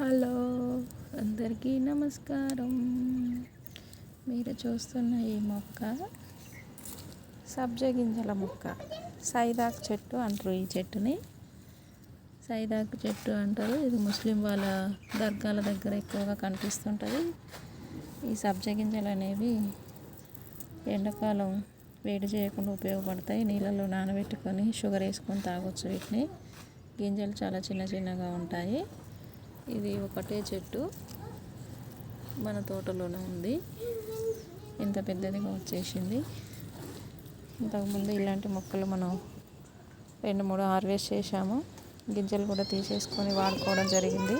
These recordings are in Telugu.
హలో అందరికీ నమస్కారం. మీరు చూస్తున్న ఈ మొక్క సబ్జ గింజల మొక్క. సైదాక్ చెట్టు అంటారు ఈ చెట్టుని. సైదాక్ చెట్టు అంటారు. ఇది ముస్లిం వాళ్ళ దర్గాల దగ్గర ఎక్కువగా కనిపిస్తుంటుంది. ఈ సబ్జ గింజలు అనేవి ఎండాకాలం వేడి చేయకుండా ఉపయోగపడతాయి. నీళ్ళలో నానబెట్టుకొని షుగర్ వేసుకొని తాగొచ్చు వీటిని. గింజలు చాలా చిన్న చిన్నగా ఉంటాయి. ఇది ఒకటే చెట్టు మన తోటలోనే ఉంది. ఇంత పెద్దదిగా వచ్చేసింది. ఇంతకుముందు ఇలాంటి మొక్కలు మనం రెండు మూడు హార్వెస్ట్ చేసాము గింజలు కూడా తీసేసుకొని వాడుకోవడం జరిగింది.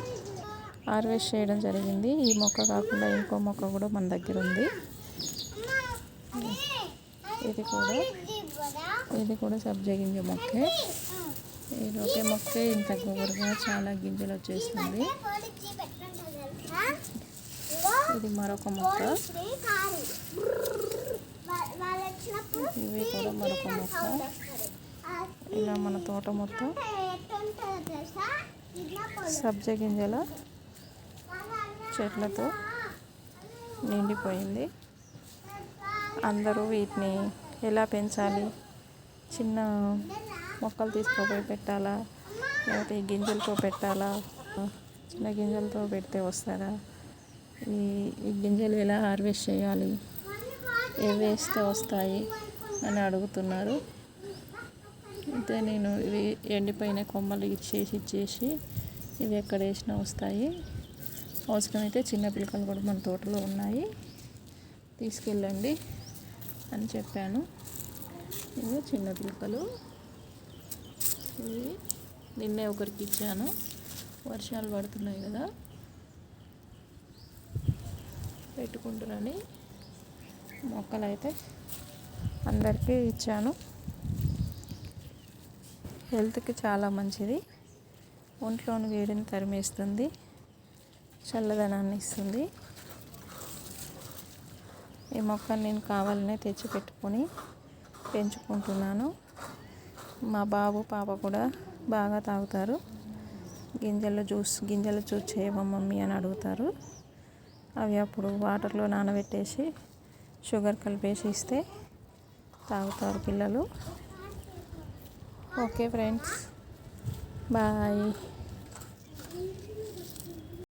హార్వెస్ట్ చేయడం జరిగింది. ఈ మొక్క కాకుండా ఇంకో మొక్క కూడా మన దగ్గర ఉంది. ఇది కూడా ఇది కూడా సబ్జగింజ మొక్కే. ఇది ఒకే మొక్క ఇంత గుబురుగా చాలా గింజలు వచ్చేస్తుంది ఇది మరొక మొక్క. ఇవి కూడా మరొక మొక్క. ఇలా మన తోట మొత్తం. సబ్జ గింజల చెట్లతో నిండిపోయింది. అందరూ వీటిని ఎలా పెంచాలి? చిన్న మొక్కలు తీసుకుపోయి పెట్టాలా? లేకపోతే ఈ గింజలతో పెట్టాలా? చిన్న గింజలతో పెడితే వస్తారా? ఈ ఈ గింజలు ఎలా హార్వెస్ట్ చేయాలి? ఏ వేస్తే వస్తాయి అని అడుగుతున్నారు. అయితే నేను ఇవి ఎండిపోయిన కొమ్మలు ఇచ్చేసి ఇచ్చేసి ఇవి ఎక్కడ వేసినా వస్తాయి. అవసరమైతే చిన్న పిల్లకలు కూడా మన తోటలో ఉన్నాయి. తీసుకెళ్ళండి అని చెప్పాను. ఇవి చిన్న పిల్లకలు ఇవి నిన్నే ఒకరికి ఇచ్చాను. వర్షాలు పడుతున్నాయి కదా. పెట్టుకుంటారని మొక్కలు అయితే అందరికీ ఇచ్చాను. హెల్త్కి చాలా మంచిది. ఒంట్లోని వేడిని తరిమేస్తుంది. చల్లదనాన్ని ఇస్తుంది. ఈ మొక్కను నేను కావాలనే తెచ్చి పెట్టుకొని పెంచుకుంటున్నాను. మా బాబు పాప కూడా బాగా తాగుతారు. గింజల జ్యూస్ గింజల జ్యూస్ చేయవా మమ్మీ అని అడుగుతారు. అవి అప్పుడు వాటర్లో నానబెట్టేసి షుగర్ కలిపేసి ఇస్తే తాగుతారు పిల్లలు. Okay friends. బాయ్.